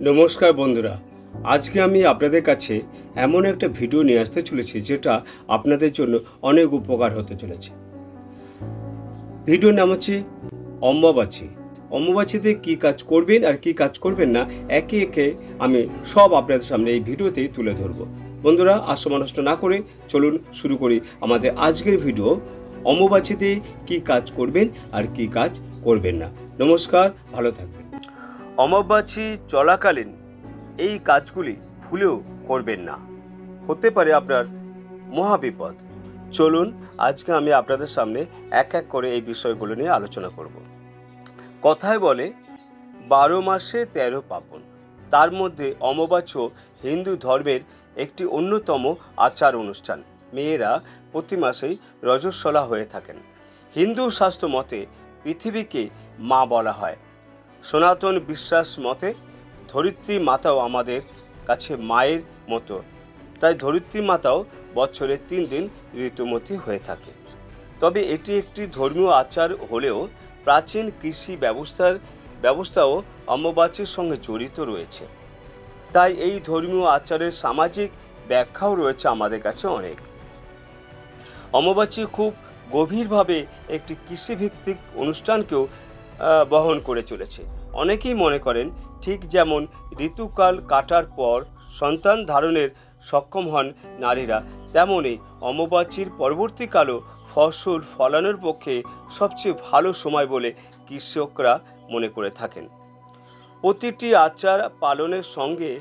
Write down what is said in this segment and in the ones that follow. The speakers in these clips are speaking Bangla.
নমস্কার বন্ধুরা, আজকে আমি আপনাদের কাছে এমন একটা ভিডিও নিয়ে আসতে চলেছি যেটা আপনাদের জন্য অনেক উপকার হতে চলেছে। ভিডিওর নাম হচ্ছে অম্বাবাচী। অম্বাবাচীতে কি কাজ করবেন আর কি কাজ করবেন না, একে একে আমি সব আপনাদের সামনে এই ভিডিওতেই তুলে ধরবো। বন্ধুরা, আর সময় নষ্ট না করে চলুন শুরু করি আমাদের আজকের ভিডিও, অম্বাবাচীতে কি কাজ করবেন আর কি কাজ করবেন না। নমস্কার, ভালো থাকবেন। অমাবাসী চলাকালীন এই কাজগুলি ভুলেও করবেন না। হতে পারে আপনার মহাবিপদ। চলুন, আজকে আমি আপনাদের সামনে এক এক করে এই বিষয়গুলো নিয়ে আলোচনা করব। কথায় বলে, বারো মাসে তেরো পাপন। তার মধ্যে অমাবাস্য হিন্দু ধর্মের একটি অন্যতম আচার অনুষ্ঠান। মেয়েরা প্রতি মাসেই রজস্বলা হয়ে থাকেন। হিন্দু শাস্ত্র মতে পৃথিবীকে মা বলা হয়। সনাতন বিশ্বাস মতে, ধরিত্রী মাতাও আমাদের কাছে মায়ের মতো। তাই ধরিত্রী মাতাও বছরে তিন দিন ঋতুমতী হয়ে থাকে। তবে এটি একটি ধর্মীয় আচার হলেও প্রাচীন কৃষি ব্যবস্থার ব্যবস্থাও অম্ববাচীর সঙ্গে জড়িত রয়েছে। তাই এই ধর্মীয় আচারের সামাজিক ব্যাখ্যাও রয়েছে আমাদের কাছে অনেক। অম্ববাচী খুব গভীরভাবে একটি কৃষিভিত্তিক অনুষ্ঠানকেও বহন করে চলেছে। অনেকেই মনে করেন ঠিক যেমন ঋতুকাল কাটার পর সন্তান ধারণের সক্ষম হন নারীরা তেমনই অম্বুবাচীর পরবর্তীকালও ফসল ফলানোর পক্ষে সবচেয়ে ভালো সময় বলে কৃষকরা মনে করে থাকেন। প্রতিটি আচার পালনের সঙ্গে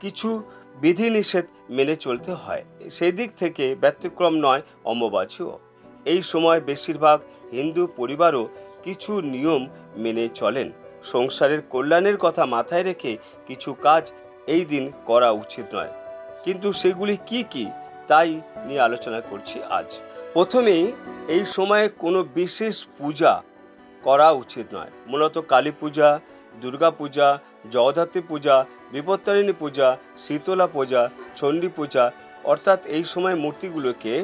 কিছু বিধিনিষেধ মেনে চলতে হয়। সেদিক থেকে ব্যতিক্রম নয় অম্বুবাচীও এই সময় বেশিরভাগ হিন্দু পরিবারও কিছু নিয়ম মেনে চলেন। সংসারের কল্যাণের কথা মাথায় রেখে কিছু কাজ এই দিন করা উচিত নয়। কিন্তু সেগুলি কি কি, তাই নিয়ে আলোচনা করছি আজ। প্রথমেই এই সময়ে কোনো বিশেষ পূজা করা উচিত নয়। মূলত কালী পূজা, দুর্গা পূজা, জগদ্ধাত্রী পূজা, বিপত্তারিণী পূজা, শীতলা পূজা, চণ্ডী পূজা, অর্থাৎ এই সময় মূর্তিগুলোকে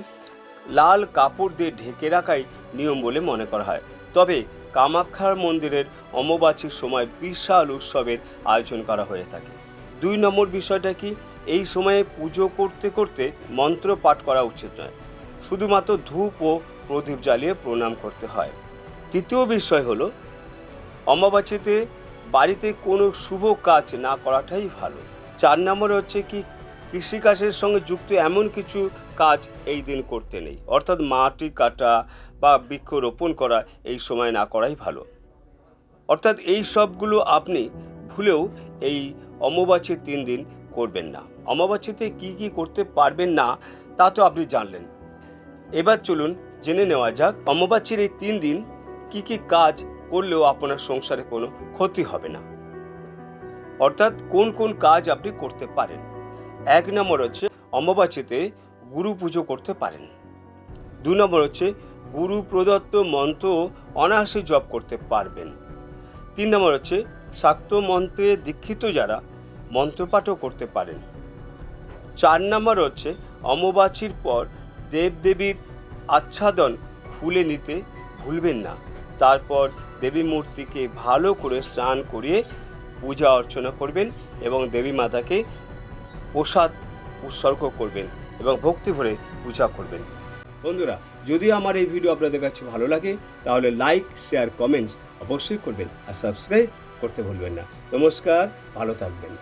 লাল কাপড় দিয়ে ঢেকে রাখাই নিয়ম বলে মনে করা হয়। তবে কামাখ্যার মন্দিরের অমাবাসীর সময় বিশাল উৎসবের আয়োজন করা হয়ে থাকে। দুই নম্বর বিষয়টা কি? এই সময়ে পুজো করতে করতে মন্ত্র পাঠ করা উচিত নয়। শুধুমাত্র ধূপ ও প্রদীপ জ্বালিয়ে প্রণাম করতে হয়। তৃতীয় বিষয় হলো অমাবাসীতে বাড়িতে কোনো শুভ কাজ না করাটাই ভালো। চার নম্বর হচ্ছে কি, কৃষিকাজের সঙ্গে যুক্ত এমন কিছু কাজ এই দিন করতে নেই। অর্থাৎ মাটি কাটা বা বৃক্ষ রোপণ করা এই সময় না করাই ভালো। অর্থাৎ এই সবগুলো আপনি ভুলেও এই অমাবাসীর তিন দিন করবেন না। অমাবাসীতে কি কি করতে পারবেন না, তা তো আপনি জানলেন। এবার চলুন জেনে নেওয়া যাক অমাবাসীর এই তিন দিন কি কি কাজ করলেও আপনার সংসারে কোনো ক্ষতি হবে না। অর্থাৎ কোন কোন কাজ আপনি করতে পারেন। এক নম্বর হচ্ছে অমাবাসীতে গুরু পুজো করতে পারেন। দু নম্বর হচ্ছে গুরু প্রদত্ত মন্ত্র অনায়াসে জপ করতে পারবেন। তিন নম্বর হচ্ছে, শাক্ত মন্ত্রে দীক্ষিত যারা মন্ত্রপাঠও করতে পারেন। চার নম্বর হচ্ছে অমাবাসীর পর দেবদেবীর আচ্ছাদন খুলে নিতে ভুলবেন না। তারপর দেবী মূর্তিকে ভালো করে স্নান করিয়ে পূজা অর্চনা করবেন এবং দেবী মাতাকে প্রসাদ উৎসর্গ করবেন এবং ভক্তি ভরে পূজা করবেন। বন্ধুরা, যদি আমার এই ভিডিও আপনাদের কাছে ভালো লাগে, তাহলে লাইক শেয়ার কমেন্টস অবশ্যই করবেন আর সাবস্ক্রাইব করতে ভুলবেন না। নমস্কার, ভালো থাকবেন।